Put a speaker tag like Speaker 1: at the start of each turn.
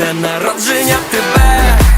Speaker 1: дне народження тебе.